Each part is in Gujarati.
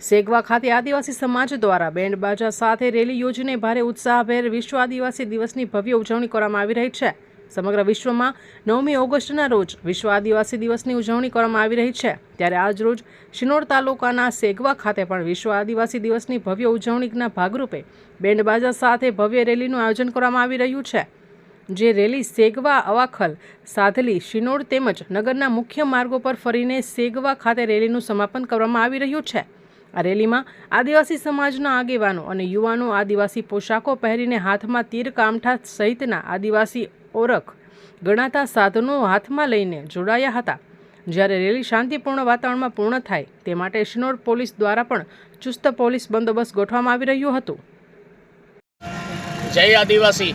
સેગવા ખાતે આદિવાસી સમાજ દ્વારા બેન્ડ બાજા સાથે રેલી યોજીને ભારે ઉત્સાહભેર વિશ્વ આદિવાસી દિવસની ભવ્ય ઉજવણી કરવામાં આવી રહી છે. સમગ્ર વિશ્વમાં નવમી ઓગસ્ટના રોજ વિશ્વ આદિવાસી દિવસની ઉજવણી કરવામાં આવી રહી છે. ત્યારે આજ રોજ શિનોર તાલુકાના સેગવા ખાતે પણ વિશ્વ આદિવાસી દિવસની ભવ્ય ઉજવણીના ભાગરૂપે બેન્ડ બાજા સાથે ભવ્ય રેલીનું આયોજન કરવામાં આવી રહ્યું છે. જે રેલી સેગવા, અવાખલ સાધલી શિનોર તેમજ નગરના મુખ્ય માર્ગો પર ફરીને સેગવા ખાતે રેલીનું સમાપન કરવામાં આવી રહ્યું છે. આ રેલીમાં આદિવાસી સમાજના આગેવાનો અને યુવાનો આદિવાસી પોશાકો પહેરીને હાથમાં તીર કામઠા સહિતના આદિવાસી ઓળખ ગણાતા સાધનો હાથમાં લઈને જોડાયા હતા. જ્યારે રેલી શાંતિપૂર્ણ વાતાવરણમાં પૂર્ણ થાય, તે માટે શિનોર પોલીસ દ્વારા પણ ચુસ્ત પોલીસ બંદોબસ્ત ગોઠવવામાં આવી રહ્યું હતું. જય આદિવાસી,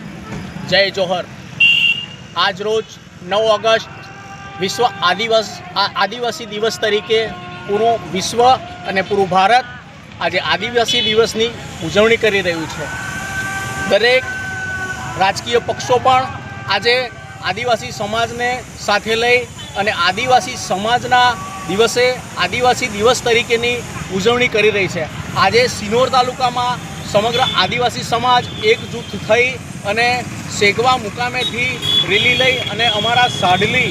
જય જોહર. આજ રોજ નવ ઓગસ્ટ વિશ્વ આદિવાસ આદિવાસી દિવસ તરીકે પૂરું વિશ્વ અને પૂરું ભારત આજે આદિવાસી દિવસની ઉજવણી કરી રહ્યું છે. દરેક રાજકીય પક્ષો પણ આજે આદિવાસી સમાજને સાથે લઈ અને આદિવાસી સમાજના દિવસે આદિવાસી દિવસ તરીકેની ઉજવણી કરી રહી છે. આજે સિનોર તાલુકામાં સમગ્ર આદિવાસી સમાજ એકજૂથ થઈ અને સેગવા મુકામેથી રેલી લઈ અને અમારા સાડલી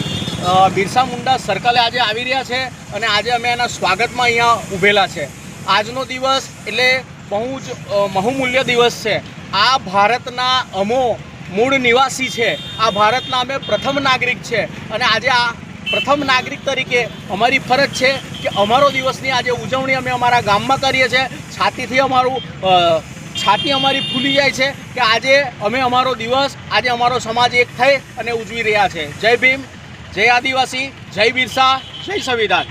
બિરસા મુંડા સર્કલે આજે આવી રહ્યા છે અને આજે અમે એના સ્વાગતમાં અહીંયા ઊભેલા છે. આજનો દિવસ એટલે બહુ જ બહુમૂલ્ય દિવસ છે. આ ભારતના અમો મૂળ નિવાસી છે. આ ભારતના અમે પ્રથમ નાગરિક છે. અને આજે આ પ્રથમ નાગરિક તરીકે અમારી ફરજ છે કે અમારો દિવસની આજે ઉજવણી અમે અમારા ગામમાં કરીએ છીએ. છાતીથી અમારું છાતી અમારી ફૂલી જાય છે કે આજે અમે અમારો દિવસ, આજે અમારો સમાજ એક થઈ અને ઉજવી રહ્યા છે. જય ભીમ. જય આદિવાસી જય બિરસા જય સંવિધાન.